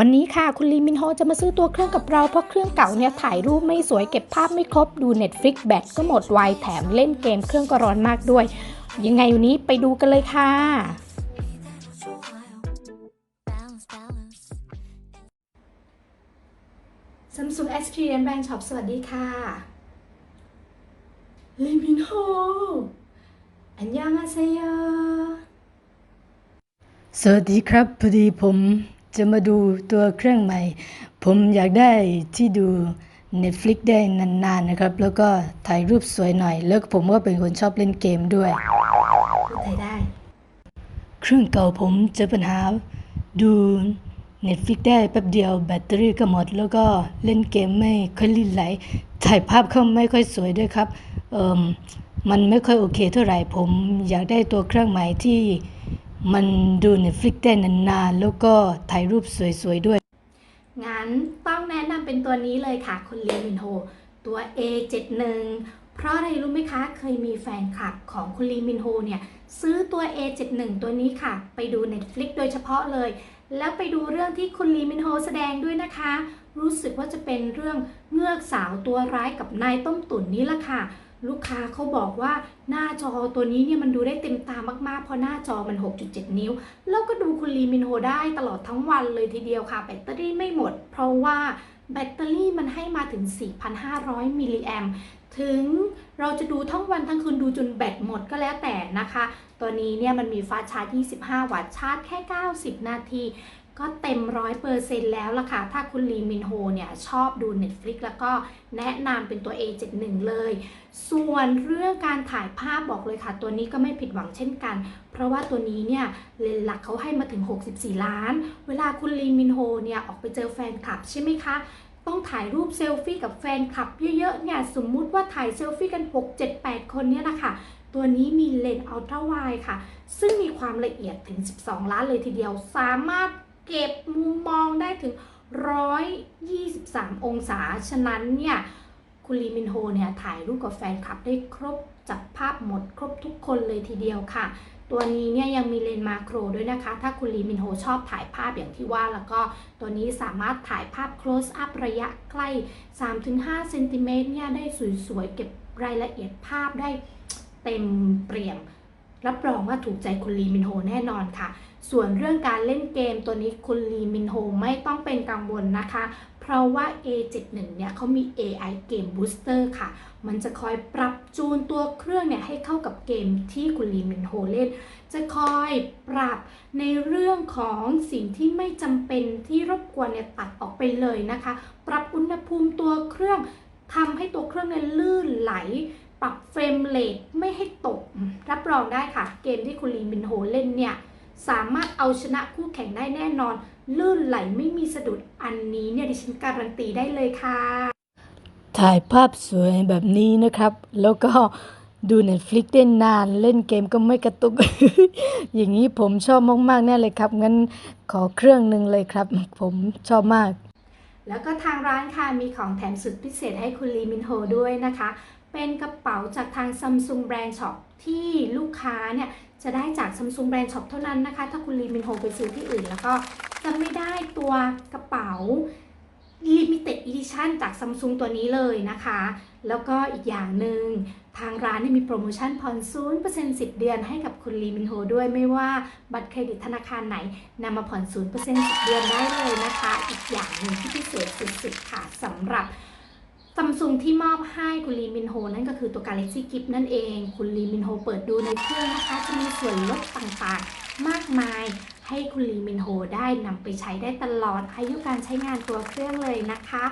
วันนี้ค่ะ คุณลีมินโฮจะมาซื้อตัวเครื่องกับเราเพราะเครื่องเก่าเนี่ยถ่ายรูปไม่สวยเก็บภาพไม่ครบดู Netflix แบตก็หมดไวแถมเล่นเกมเครื่องก็ร้อนมากด้วย ยังไงวันนี้ไปดูกันเลยค่ะ Balance, balance. Samsung Experience Brand Shop สวัสดีค่ะลีมินโฮอันยังอาเซโยสวัสดีครับพอดีผม จะมาดูตัวเครื่องใหม่ ผมอยากได้ที่ดู Netflix ได้นานๆนะครับ แล้วก็ถ่ายรูปสวยหน่อย แล้วผมก็เป็นคนชอบเล่นเกมด้วยพูดไทยได้ เครื่องเก่าผมเจอปัญหาดู Netflix ได้แป๊บเดียวแบตเตอรี่ก็หมด แล้วก็เล่นเกมไม่ค่อยลื่นไหล ถ่ายภาพก็ไม่ค่อยสวยด้วยครับเอ่มมันไม่ค่อยโอเคเท่าไหร่ผมอยากได้ตัวเครื่องใหม่ที่ มันดู Netflix ได้นานๆ แล้วก็ถ่ายรูปสวยๆด้วย งั้นต้องแนะนำเป็นตัวนี้เลยค่ะ คุณลีมินโฮ ตัว A71 เพราะอะไรรู้ไหมคะ เคยมีแฟนคลับของคุณลีมินโฮเนี่ย ซื้อตัว A71 ตัวนี้ค่ะ ไปดู Netflix โดยเฉพาะเลย แล้วไปดูเรื่องที่คุณลีมินโฮแสดงด้วยนะคะ รู้สึกว่าจะเป็นเรื่องเงือกสาวตัวร้ายกับนายต้มตุ๋นนี่ละค่ะ ลูกค้าเขาบอกว่าหน้าจอตัวนี้เนี่ยมันดูได้เต็มตามากๆ เพราะหน้าจอมัน 6.7 นิ้ว แล้วก็ดูคุณลีมินโฮได้ตลอดทั้งวันเลยทีเดียวค่ะ แบตเตอรี่ไม่หมด เพราะว่าแบตเตอรี่มันให้มาถึง 4,500 มิลลิแอมถึงเราจะดูทั้งวันทั้งคืนดูจนแบตหมดก็แล้วแต่นะคะ ตัวนี้เนี่ยมันมีฟาชาร์จ 25 วัตต์ชาร์จแค่ 90 นาที ก็เต็ม100%แล้วล่ะค่ะ ถ้าคุณลีมินโฮเนี่ยชอบดู Netflix แล้วก็แนะนำเป็นตัว A71 เลย ส่วนเรื่องการถ่ายภาพบอกเลยค่ะ ตัวนี้ก็ไม่ผิดหวังเช่นกัน เพราะว่าตัวนี้เนี่ยเลนส์หลักเขาให้มาถึง 64 ล้าน เวลาคุณลีมินโฮเนี่ยออกไปเจอแฟนคลับใช่ไหมคะต้องถ่ายรูปเซลฟี่กับแฟนคลับเยอะๆเนี่ยสมมุติว่าถ่ายเซลฟี่กัน 6 7 8 คนเนี่ยนะคะตัวนี้มีเลนส์อัลตร้าไวค่ะ ซึ่งมีความละเอียดถึง 12 ล้านเลยทีเดียว สามารถ เก็บมุมมองได้ถึง 123 องศา ฉะนั้นเนี่ยคุณลีมินโฮเนี่ยถ่ายรูปกับแฟนคลับได้ครบจับภาพหมดครบทุกคนเลยทีเดียวค่ะ ตัวนี้เนี่ยยังมีเลนส์มาโครด้วยนะคะ ถ้าคุณลีมินโฮชอบถ่ายภาพอย่างที่ว่าแล้วก็ตัวนี้สามารถถ่ายภาพ close up ระยะใกล้ 3-5เซนติเมตรเนี่ยได้สวยๆ เก็บรายละเอียดภาพได้เต็มเปี่ยม รับรองว่าถูกใจคุณลีมินโฮแน่นอนค่ะ ส่วนเรื่องการเล่นเกมตัวนี้คุณลีมินโฮไม่ต้องเป็นกังวลนะคะ เพราะว่า A71 เนี่ยเขามี AI Game Booster ค่ะ มันจะคอยปรับจูนตัวเครื่องเนี่ยให้เข้ากับเกมที่คุณลีมินโฮเล่น จะคอยปรับในเรื่องของสิ่งที่ไม่จำเป็นที่รบกวนเนี่ยตัดออกไปเลยนะคะ ปรับอุณหภูมิตัวเครื่องทำให้ตัวเครื่องเนี่ยลื่นไหล ปรับเฟรมเรทไม่ให้ตก รับรองได้ค่ะ เกมที่คุณลีมินโฮเล่นเนี่ย สามารถเอาชนะคู่แข่งได้แน่นอน ลื่นไหลไม่มีสะดุดอันนี้เนี่ยดิฉันการันตีได้เลยค่ะ ถ่ายภาพสวยแบบนี้นะครับ แล้วก็ดู Netflix ได้นานเล่นเกมก็ไม่กระตุก อย่างนี้ผมชอบมากๆแน่เลยครับ งั้นขอเครื่องหนึ่งเลยครับ ผมชอบมาก แล้วก็ทางร้านค่ะมีของแถมสุดพิเศษให้คุณลีมินโฮด้วยนะคะ เป็นกระเป๋าจากทาง Samsung Brand Shop ที่ลูกค้าเนี่ยจะได้จาก Samsung Brand Shop เท่านั้นนะคะ ถ้าคุณลีมินโฮไปซื้อที่อื่น แล้วก็จะไม่ได้ตัวกระเป๋า Limited Edition จาก Samsung ตัวนี้เลยนะคะ แล้วก็อีกอย่างหนึ่งทางร้านมีโปรโมชั่นผ่อน0% 10เซ็นต์สิบเดือนให้กับคุณลีมินโฮด้วยไม่ว่าบัตรเครดิตธนาคารไหนนำมาผ่อน0% 10เดือนได้เลยนะคะ อีกอย่างหนึ่งที่พิเศษสุดๆค่ะสำหรับ ซัมซุงที่มอบให้คุณลีมินโฮนั่นก็คือตัว Galaxy Gift นั่นเอง คุณลีมินโฮเปิดดูในเครื่องนะคะ จะมีส่วนลดต่างๆ มากมาย ให้คุณลีมินโฮได้นำไปใช้ได้ตลอดอายุการใช้งานตัวเครื่องเลยนะคะ